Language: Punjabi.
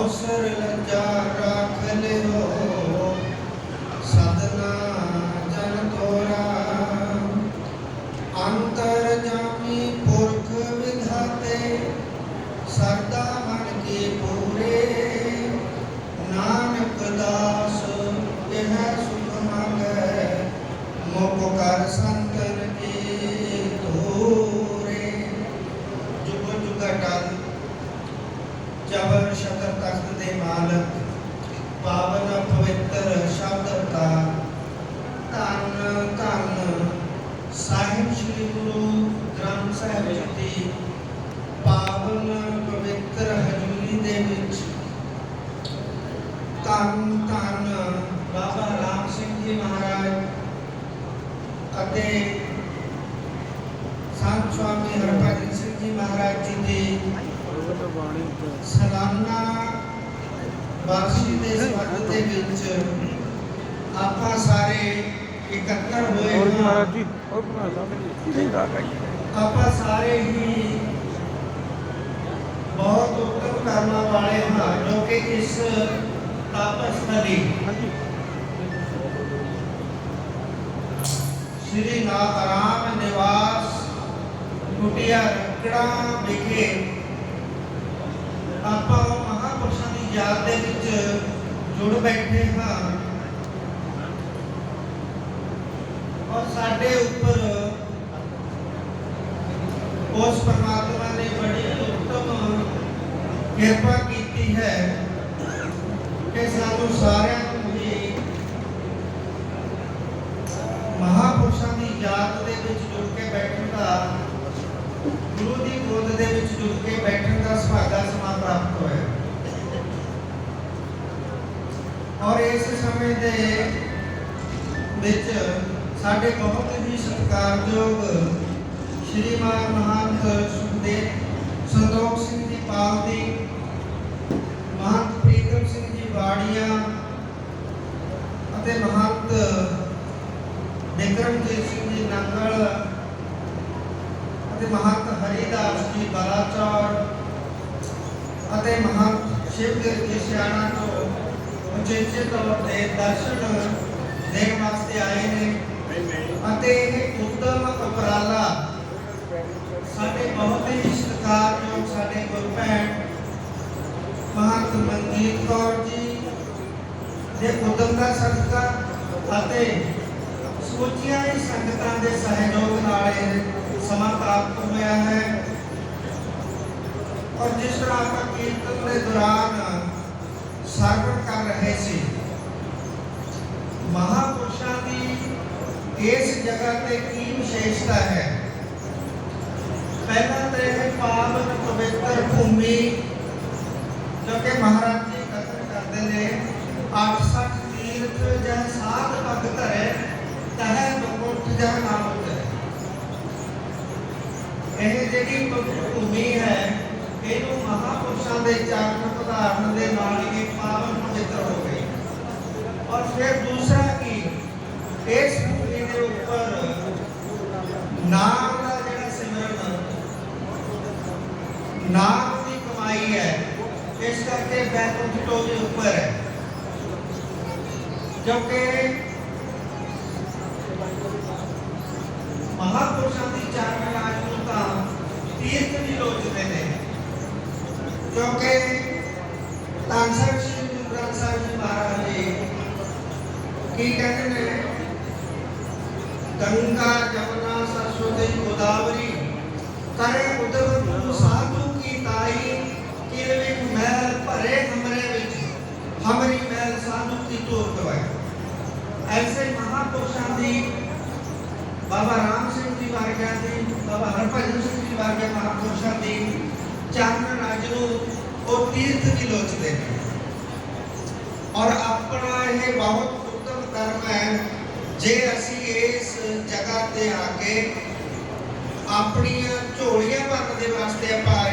ਅਵਸਰ ਲੰਜਾ ਰਾਖ ਲਿਓ। ਸਦਨਾ ਜਨ ਤੋਰਾ। ਅੰਤਰ ਜਾਮੀ ਪੁਰਖ ਵਿਧਾਤੇ, ਸਰਦਾ ਮਨ ਕੀ ਪੂਰੇ। ਨਾਨਕ ਦਾਸ ਇਹ ਤਖਤ ਦੇ ਮਾਲਕ ਪਾਵਨ ਪਵਿੱਤਰ ਸ਼ਬਦ ਦਾ ਧੰਨ ਧੰਨ ਸਾਹਿਬ ਸ੍ਰੀ ਗੁਰੂ ਗ੍ਰੰਥ ਸਾਹਿਬ ਜੀ ਦੀ ਪਾਵਨ ਪਵਿੱਤਰ ਹਜ਼ੂਰੀ ਦੇ ਵਿੱਚ ਧੰਨ ਧੰਨ ਬਾਬਾ ਰਾਮ ਸਿੰਘ ਜੀ ਮਹਾਰਾਜ ਅਤੇ ਸੰਤ ਸਵਾਮੀ ਹਰਭਜਨ ਸਿੰਘ ਜੀ ਮਹਾਰਾਜ ਜੀ ਦੀ ਸਾਲਾਨਾ ਵਾਰਸ਼ੀ ਦੇ ਸਬੰਧ ਦੇ ਵਿੱਚ ਆਪਾਂ ਸਾਰੇ ਇਕੱਤਰ ਹੋਏ ਹਾਂ। ਮਹਾਰਾਜ ਜੀ ਬਣਾ ਸਾਹਿਬ ਜੀ ਆਪਾਂ ਸਾਰੇ ਹੀ ਬਹੁਤ ਉੱਤਮ ਕਰਮਾਂ ਵਾਲੇ ਹਾਂ ਜੋ ਕਿ ਇਸ ਤਪਸਥਲੀ ਹਾਂਜੀ। ਸ੍ਰੀ ਨਾਥ ਨਿਵਾਸ ਕੁਟਿਆ ਰਕੜਾ ਵਿਖੇ ਆਪਾਂ ਯਾਦ ਦੇ ਵਿੱਚ ਜੁੜ ਬੈਠੇ ਹਾਂ। ਔਰ ਸਾਡੇ ਉੱਪਰ ਉਸ ਪਰਮਾਤਮਾ ਨੇ ਬੜੀ ਉੱਤਮ ਕਿਰਪਾ ਕੀਤੀ ਹੈ ਕਿ ਸਾਨੂੰ ਸਾਰਿਆਂ ਨੂੰ ਹੀ ਮਹਾਪੁਰਸ਼ਾਂ ਦੀ ਯਾਦ ਦੇ ਵਿੱਚ ਜੁੜ ਕੇ ਬੈਠਣ ਦਾ, ਗੁਰੂ ਦੀ ਗੋਦ ਦੇ ਵਿੱਚ ਜੁੜ ਕੇ ਬੈਠਣ ਦਾ ਸੁਭਾਗਾ ਸਮਾਂ ਪ੍ਰਾਪਤ ਹੋਇਆ ਔਰ ਇਸ ਸਮੇਂ ਦੇ ਵਿੱਚ ਸਾਡੇ ਬਹੁਤ ਹੀ ਸਤਿਕਾਰਯੋਗ ਸ਼੍ਰੀਮਾਨ ਮਹੰਤ ਸੁਖਦੇਵ, ਸੰਤੋਖ ਸਿੰਘ ਜੀ ਪਾਲ ਦੀ, ਮਹੰਤ ਪ੍ਰੀਤਮ ਸਿੰਘ ਜੀ ਵਾੜੀਆਂ ਅਤੇ ਮਹੰਤ ਬਿਕਰਮਜੀਤ ਸਿੰਘ ਜੀ ਨੰਗਲ ਅਤੇ ਮਹੰਤ ਹਰੀਦਾਸ ਜੀ ਬਲਾਚੌਰ ਅਤੇ ਮਹੰਤ ਸ਼ਿਵਗਿਰ ਜੀ ਸਿਆਣਾ ਤੋਂ ਉਚੇਚੇ ਤੌਰ ਤੇ ਦਰਸ਼ਨ ਦੇਣ ਵਾਸਤੇ ਆਏ ਨੇ। ਅਤੇ ਇਹ ਉੱਦਮ ਉਪਰਾਲਾ ਸਾਡੇ ਬਹੁਤ ਹੀ ਸਤਿਕਾਰਯੋਗ ਸਾਡੇ ਗੁਰੂ ਮਹੰਤ ਮਨਜੀਤ ਕੌਰ ਜੀ ਦੇ ਉਦਮ ਦਾ ਸਦਕਾ ਅਤੇ ਸਮੁੱਚੀਆਂ ਹੀ ਸੰਗਤਾਂ ਦੇ ਸਹਿਯੋਗ ਨਾਲ ਇਹ ਸਮਾਂ ਪ੍ਰਾਪਤ ਹੋਇਆ ਹੈ। ਔਰ ਜਿਸ ਤਰ੍ਹਾਂ ਆਪਾਂ ਕੀਰਤਨ ਦੇ ਦੌਰਾਨ ਸਰਵਣ ਕਰ ਰਹੇ ਸੀ ਮਹਾਪੁਰਸ਼ਾਂ ਦੀ ਇਸ ਜਗ੍ਹਾ ਤੇ ਕੀ ਵਿਸ਼ੇਸ਼ਤਾ ਹੈ ਪਹਿਲਾਂ ਤਾਂ ਇਹ ਪਾਵਨ ਪਵਿੱਤਰ ਭੂਮੀ ਜੋ ਕਿ ਮਹਾਰਾਜ ਜੀ ਕਥਨ ਕਰਦੇ ਨੇ 68 ਤੀਰਥ ਜਹ ਸਾਧ ਭਗਤ ਧਰੇ ਤਹ ਬਕੁੱਠ ਜਹ ਨਾਮ ਉਤਰੇ ਇਹ ਜਿਹੜੀ ਪਵਿੱਤਰ ਭੂਮੀ ਹੈ ਇਹਨੂੰ ਮਹਾਪੁਰਸ਼ਾਂ ਦੇ ਚਰਨ और फिर दूसरा कि इस फेसबुक के ऊपर नाम का जो सिमरन नाम की कमाई है। इस करके बैतुल खिटो के ऊपर है। क्योंकि महापुरुषों की चार राजू का तीर्थ भी लोचते हैं। क्योंकि तांसर ਕੀ ਕਹਿੰਦੇ ਨੇ ਗੰਗਾ ਜਮਨਾ ਸਰਸਵਤੀ ਗੋਦਾਵਰੀ ਕਰੇ ਉਦਮ ਤੂ ਸਾਧੂ ਕੀ ਤਾਈ ਕਿਰਵਿਕ ਮਹਿਲ ਭਰੇ ਹਮਰੇ ਵਿੱਚ ਹਮਰੀ ਮਹਿਲ ਸਾਧੂ ਕੀ ਤੋਰ ਦਵਾਈ ਐਸੇ ਮਹਾਪੁਰਸ਼ਾਂ ਦੀ ਬਾਬਾ ਰਾਮ ਸਿੰਘ ਜੀ ਵਰਗਿਆਂ ਦੀ ਬਾਬਾ ਹਰਭਜਨ ਸਿੰਘ ਜੀ ਵਰਗੇ ਮਹਾਪੁਰਸ਼ਾਂ ਦੀ ਚਰਨ ਰਾਜ ਨੂੰ ਉਹ ਤੀਰਥ ਦੀ ਲੋਚਦੇ ਨੇ ਔਰ ਆਪਣਾ ਇਹ ਬਹੁਤ ਉੱਤਮ ਕਰਮ ਹੈ ਜੇ ਅਸੀਂ ਇਸ ਜਗ੍ਹਾ ਤੇ ਆ ਕੇ ਆਪਣੀਆਂ ਝੋਲੀਆਂ ਭਰਨ ਦੇ ਵਾਸਤੇ ਆਪਾਂ